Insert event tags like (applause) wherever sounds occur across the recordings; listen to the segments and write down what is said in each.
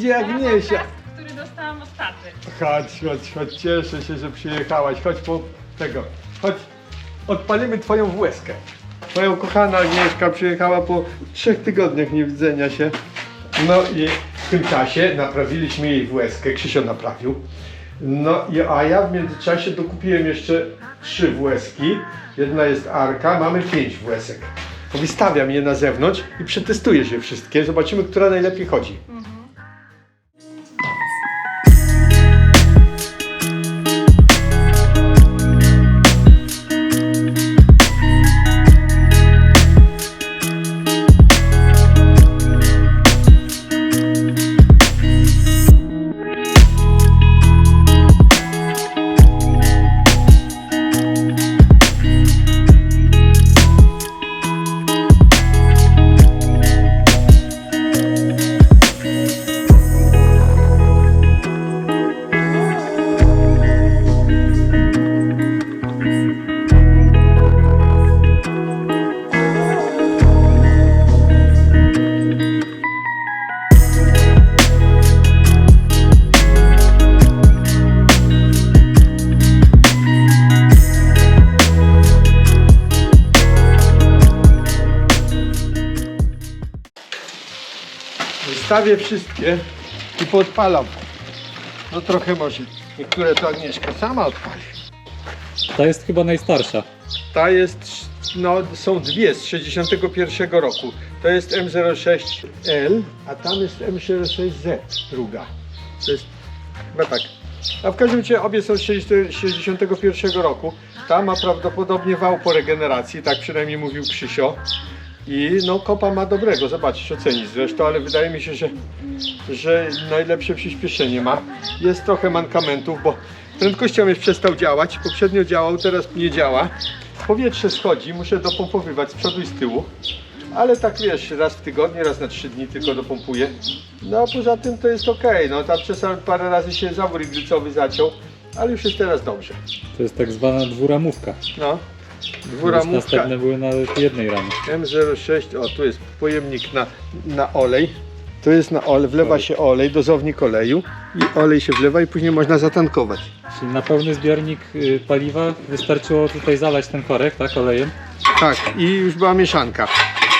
idzie Agniesia. Który dostałam od taty. Chodź, chodź, chodź, cieszę się, że przyjechałaś. Chodź po tego. Chodź, odpalimy twoją włeskę. Twoja kochana Agnieszka przyjechała po trzech tygodniach niewidzenia się. No i w tym czasie naprawiliśmy jej włeskę. Krzysio naprawił. No i a ja w międzyczasie dokupiłem jeszcze trzy włeski. Jedna jest arka, mamy pięć włesek. Wystawiam je na zewnątrz i przetestuję się wszystkie. Zobaczymy, która najlepiej chodzi. Wystawię wszystkie i podpalam. No trochę może. Niektóre to Agnieszka sama odpali. Ta jest chyba najstarsza. Ta jest, no są dwie z 61 roku. To jest M06L, a tam jest M06Z druga. To jest chyba tak. A w każdym razie obie są z 60 61 roku. Ta ma prawdopodobnie wał po regeneracji, tak przynajmniej mówił Krzysio. I no kopa ma dobrego, zobaczysz, ocenisz zresztą, ale wydaje mi się, że, że najlepsze przyspieszenie ma. Jest trochę mankamentów, bo prędkościomierz przestał działać, poprzednio działał, teraz nie działa. Powietrze schodzi, muszę dopompowywać z przodu i z tyłu. Ale tak wiesz, raz w tygodniu, raz na trzy dni tylko dopompuję. No a poza tym to jest ok. No tam czasami parę razy się zawór igrycowy zaciął, ale już jest teraz dobrze. To jest tak zwana dwuramówka. No. Dwuramówka. Następne były na jednej ramie. M06, o tu jest pojemnik na, na olej. To jest na olej, wlewa się olej, dozownik oleju i olej się wlewa i później można zatankować. Czyli na pełny zbiornik y, paliwa wystarczyło tutaj zalać ten korek, tak, olejem. Tak, i już była mieszanka.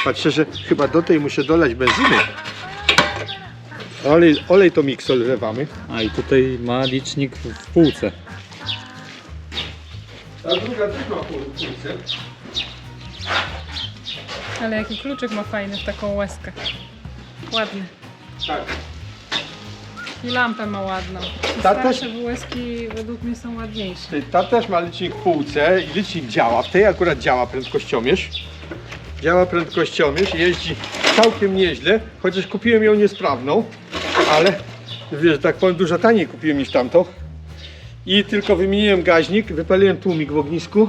Patrzę, że chyba do tej muszę dolać benzyny. Olej, olej to miksol wlewamy. A i tutaj ma licznik w półce. A druga też ma półce. Ale jaki kluczyk ma fajny w taką łezkę. Ładny. Tak. I lampę ma ładną. Te Ta Starsze też- łezki według mnie są ładniejsze. Ty, Ta też ma licznik w półce i licznik działa. W tej akurat działa prędkościomierz. Działa prędkościomierz, jeździ całkiem nieźle, chociaż kupiłem ją niesprawną, ale wiesz, że tak powiem, dużo taniej kupiłem niż tamto. I tylko wymieniłem gaźnik, wypaliłem tłumik w ognisku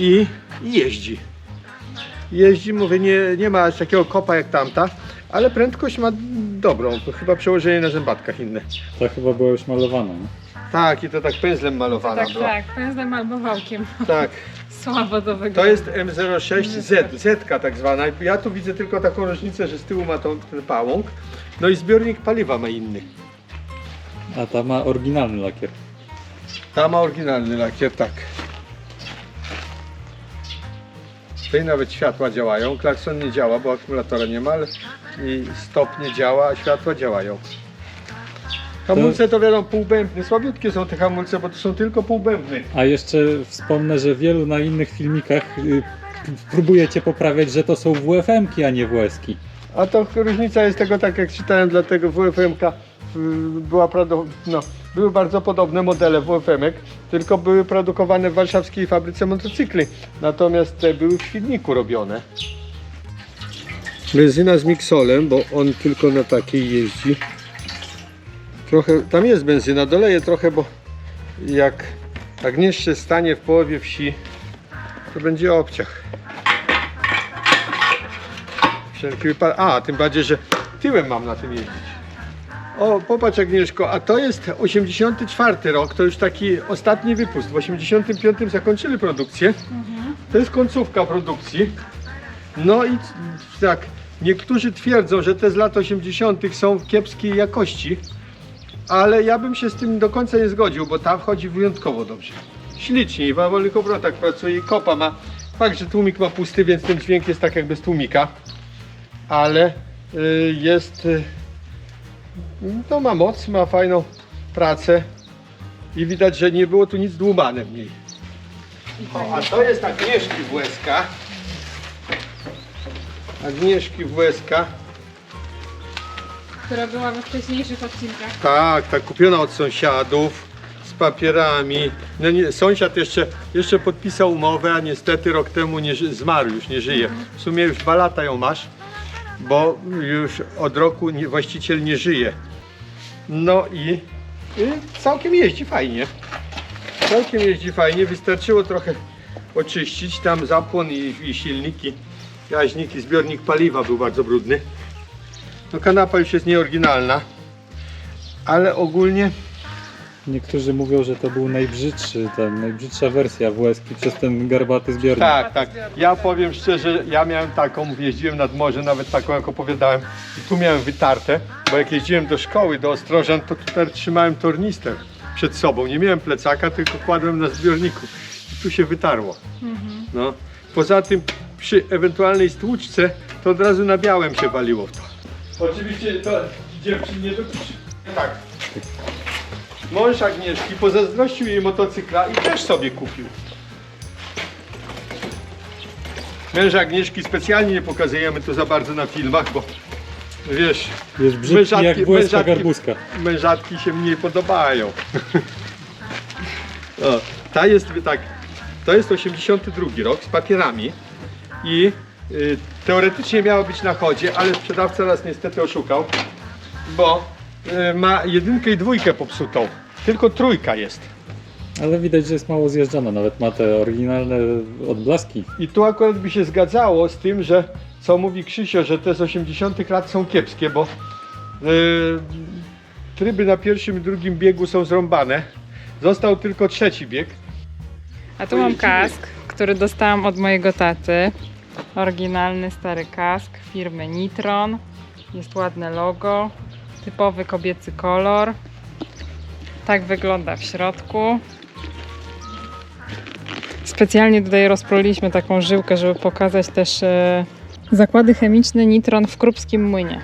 i, jeździ. Jeździ, mówię, nie, nie ma aż takiego kopa jak tamta, ale prędkość ma dobrą, to chyba przełożenie na zębatkach inne. Ta chyba była już malowana. Nie? Tak, i to tak pędzlem malowana Tak, była. tak, pędzlem albo wałkiem. tak. (laughs) Słabo to wygląda. To jest M06Z, Z tak zwana. Ja tu widzę tylko taką różnicę, że z tyłu ma tą, ten pałąk. No i zbiornik paliwa ma inny. A ta ma oryginalny lakier. Ta ma oryginalny lakier, tak. Tutaj nawet światła działają. Klakson nie działa, bo akumulatora nie ma, ale i stop nie działa, a światła działają. Hamulce to wiadomo półbębny, słabiutkie są te hamulce, bo to są tylko półbębny. A jeszcze wspomnę, że wielu na innych filmikach y, próbujecie poprawiać, że to są WFM-ki, a nie WS-ki. A to różnica jest tego, tak jak czytałem, dlatego WFM-ka była prado- no, były bardzo podobne modele WFM-ek, tylko były produkowane w warszawskiej fabryce motocykli, natomiast te były w Świdniku robione. Benzyna z miksolem, bo on tylko na takiej jeździ. Trochę, tam jest benzyna, doleję trochę, bo jak Agnieszce stanie w połowie wsi, to będzie obciach. Wszelki wypadek. A, tym bardziej, że tyłem mam na tym jeździć. O, popatrz Agnieszko, a to jest 84 rok, to już taki ostatni wypust. W 85 zakończyli produkcję. To jest końcówka produkcji. No i tak, Niektórzy twierdzą, że te z lat 80. są kiepskiej jakości, ale ja bym się z tym do końca nie zgodził, bo ta wchodzi wyjątkowo dobrze. Ślicznie i w wolnych obrotach pracuje i kopa ma. Fakt, że tłumik ma pusty, więc ten dźwięk jest tak jakby z tłumika, ale y, jest. Y, no ma moc, ma fajną pracę i widać, że nie było tu nic dłubane w niej. O, a to jest Agnieszki WSK. Agnieszki WSK. Która była we wcześniejszych odcinkach. Tak, tak, kupiona od sąsiadów z papierami. No nie, sąsiad jeszcze, jeszcze podpisał umowę, a niestety rok temu nie, ży- zmarł, już nie żyje. W sumie już dwa lata ją masz, bo już od roku nie, właściciel nie żyje. No i, całkiem jeździ fajnie. Całkiem jeździ fajnie, wystarczyło trochę oczyścić, tam zapłon i, i silniki, jaźniki, zbiornik paliwa był bardzo brudny. No kanapa już jest nieoryginalna, ale ogólnie Niektórzy mówią, że to był najbrzydszy, ten, najbrzydsza wersja WSK przez ten garbaty zbiornik. tak, tak. Ja powiem szczerze, ja miałem taką, jeździłem nad morze, nawet taką jak opowiadałem i tu miałem wytarte, bo jak jeździłem do szkoły, do Ostrożan, to tutaj trzymałem tornister przed sobą. Nie miałem plecaka, tylko kładłem na zbiorniku i tu się wytarło. No. Poza tym przy ewentualnej stłuczce to od razu na białym się waliło w to. Oczywiście to dziewczyn nie dotyczy. Tak. Mąż Agnieszki pozazdrościł jej motocykla i też sobie kupił. Męża Agnieszki specjalnie nie pokazujemy tu za bardzo na filmach, bo wiesz, Jest brzydki jak mężatki- garbuska. mężatki się mniej podobają. o, ta jest tak, to jest 82 rok z papierami i y, teoretycznie miała być na chodzie, ale sprzedawca nas niestety oszukał, bo y, ma jedynkę i dwójkę popsutą. Tylko trójka jest. Ale widać, że jest mało zjeżdżana, nawet ma te oryginalne odblaski. I tu akurat by się zgadzało z tym, że co mówi Krzysio, że te z 80 lat są kiepskie, bo yy, tryby na pierwszym i drugim biegu są zrąbane. Został tylko trzeci bieg. A tu mam kask, który dostałam od mojego taty. Oryginalny stary kask firmy Nitron. Jest ładne logo. Typowy kobiecy kolor. Tak wygląda w środku. Specjalnie tutaj rozproliliśmy taką żyłkę, żeby pokazać też e, zakłady chemiczne Nitron w Krupskim Młynie.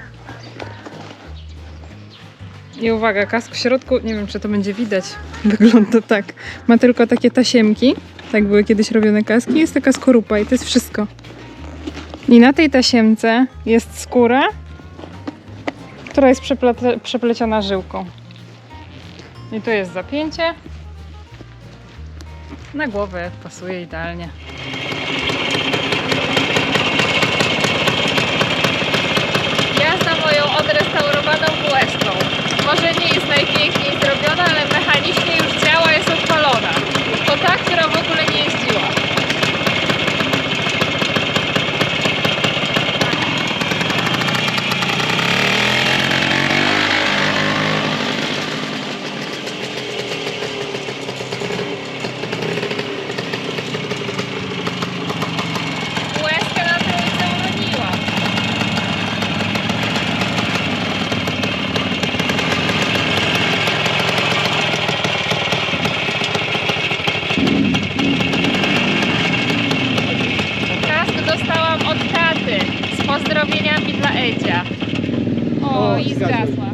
I uwaga, kask w środku, nie wiem czy to będzie widać, (laughs) wygląda tak. Ma tylko takie tasiemki, tak były kiedyś robione kaski, jest taka skorupa i to jest wszystko. I na tej tasiemce jest skóra, która jest przepleciona żyłką. I tu jest zapięcie. Na głowę pasuje idealnie. Jazda moją odrestaurowaną bułeczką. Może nie jest najpiękniej O, i zgasła.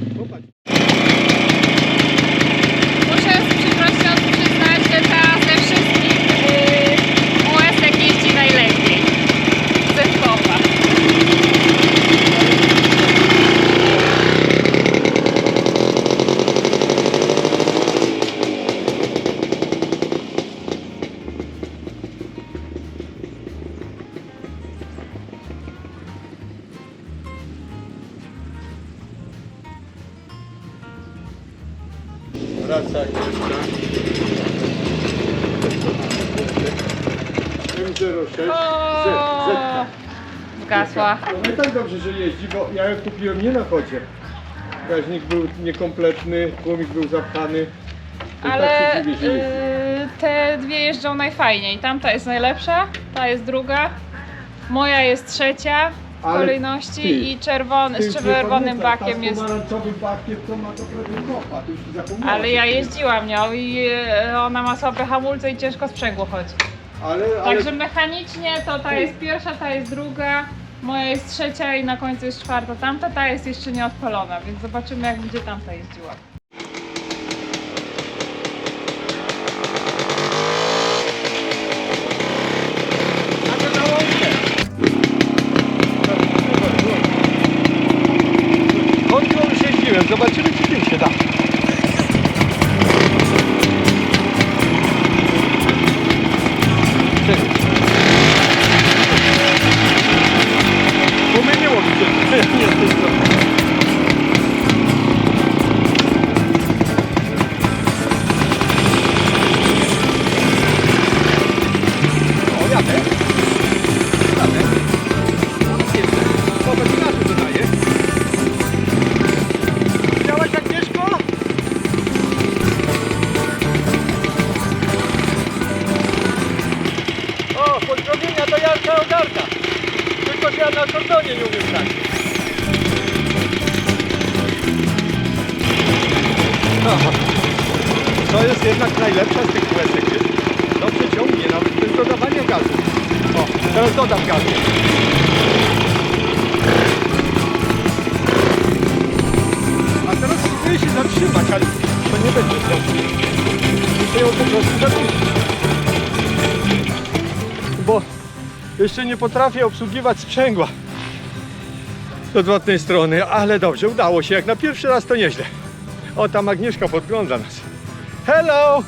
Wraca Agnieszka. M06 Z, Z. Zgasła. No i tak dobrze, że jeździ, bo ja ją kupiłem nie na chodzie. Gaźnik był niekompletny, tłumik był zapchany. Ale tak się dziwię, że jeździ. yy, te dwie jeżdżą najfajniej. Tamta jest najlepsza, ta jest druga. Moja jest trzecia, Ale kolejności ty, i czerwony, Ty z czerwonym bakiem jest. to ma to prawie kopa, to. Ale ja jeździłam nią i e, ona ma słabe hamulce i ciężko sprzęgło chodzi. Ale, ale Także mechanicznie to ta jest pierwsza, ta jest druga, moja jest trzecia i na końcu jest czwarta. Tamta ta jest jeszcze nieodpalona, więc zobaczymy jak będzie tamta jeździła. Mamy na łąkę. Kontrą już jeździłem, zobaczymy czy tym się da. Czekaj. Jednak najlepsza z tych kółeczek, wiesz? Dobrze ciągnie, nawet bez dodawania gazu. O, teraz dodam gazu. A teraz spróbuję się zatrzymać, ale to nie będzie dobrze. Muszę ją po prostu zatrzymać. Bo jeszcze nie potrafię obsługiwać sprzęgła z odwrotnej strony, ale dobrze, udało się. Jak na pierwszy raz to nieźle. O, tam Agnieszka podgląda nas. Hello!